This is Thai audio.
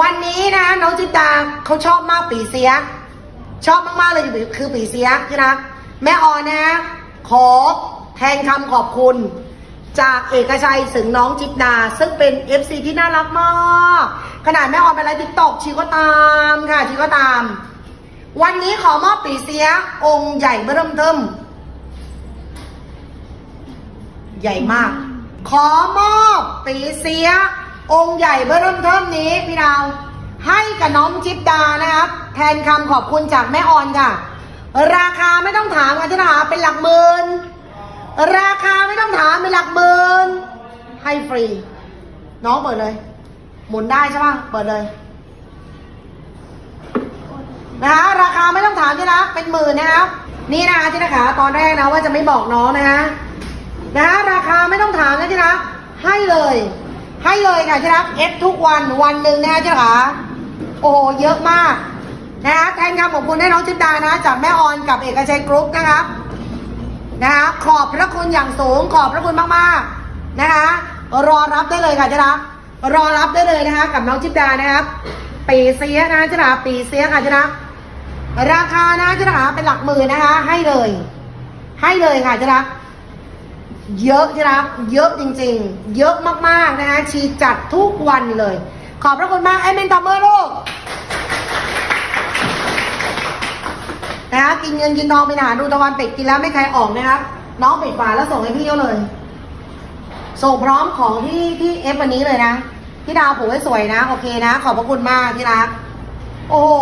วันนี้นะน้องจิตาเขาชอบมากปีเสีย ชอบมากๆเลยคือปีเสียที่รักแม่ออนนะ ขอแทนคำขอบคุณ จากเอกชัยถึงน้องจิตดาซึ่งเป็น FC ที่น่ารักมาก ขนาดแม่ออนไปไลฟ์ติ๊กตอกชีก็ตามค่ะชีก็ตาม วันนี้ขอมอบปีเสีย องค์ใหญ่เบิ่มเทิมใหญ่มาก ขอมอบปีเสีย องค์ใหญ่เบิ่มเทิมนี้พี่ดาว ให้กับน้องจิตดานะครับ แทนคำขอบคุณจากแม่ออนค่ะ ราคาไม่ต้องถามกันที่นะคะเป็นหลักหมื่นราคาไม่ต้องถามเป็นหลักหมื่นให้ฟรี น้องเปิดเลย หมุนได้ใช่ปะเปิดเลยนะคะราคาไม่ต้องถามที่รักเป็นหมื่นนะครับนี่นะคะที่นะคะตอนแรกนะว่าจะไม่บอกน้องนะคะนะคะราคาไม่ต้องถามนะที่รักให้เลย ให้เลยค่ะที่รักเอฟทุกวันวันหนึ่งนะคะที่รักโอ้โหเยอะมากนะคะแทนคำขอบคุณให้น้องจิตดานะจากแม่ออนกับเอกชัยกรุ๊ปนะครับนะคะขอบพระคุณอย่างสูงขอบพระคุณมากๆนะคะรอรับได้เลยค่ะที่รักรอรับได้เลยนะคะ กับน้องจิตดานะครับปีเสียนะจิตดาปีเสียค่ะจิตดาราคานะจะนะคะเป็นหลักหมื่นนะคะ ให้เลย ให้เลยค่ะจะรัก เยอะจะรัก เยอะจริงๆ เยอะมากๆนะคะชีจัดทุกวันเลย ขอบพระคุณมากไอ้เมนตอมเมอร์ลูกนะคะกินเงินกินทองไปหาดูตะวันเป็ดกินแล้วไม่ใครออกนะครับน้องปิดฝาแล้วส่งให้พี่เขาเลย ส่งพร้อมของที่ที่เอฟวันนี้เลยนะพี่ดาวผูกให้สวยนะ โอเคนะ ขอบพระคุณมากที่รัก โอ้โห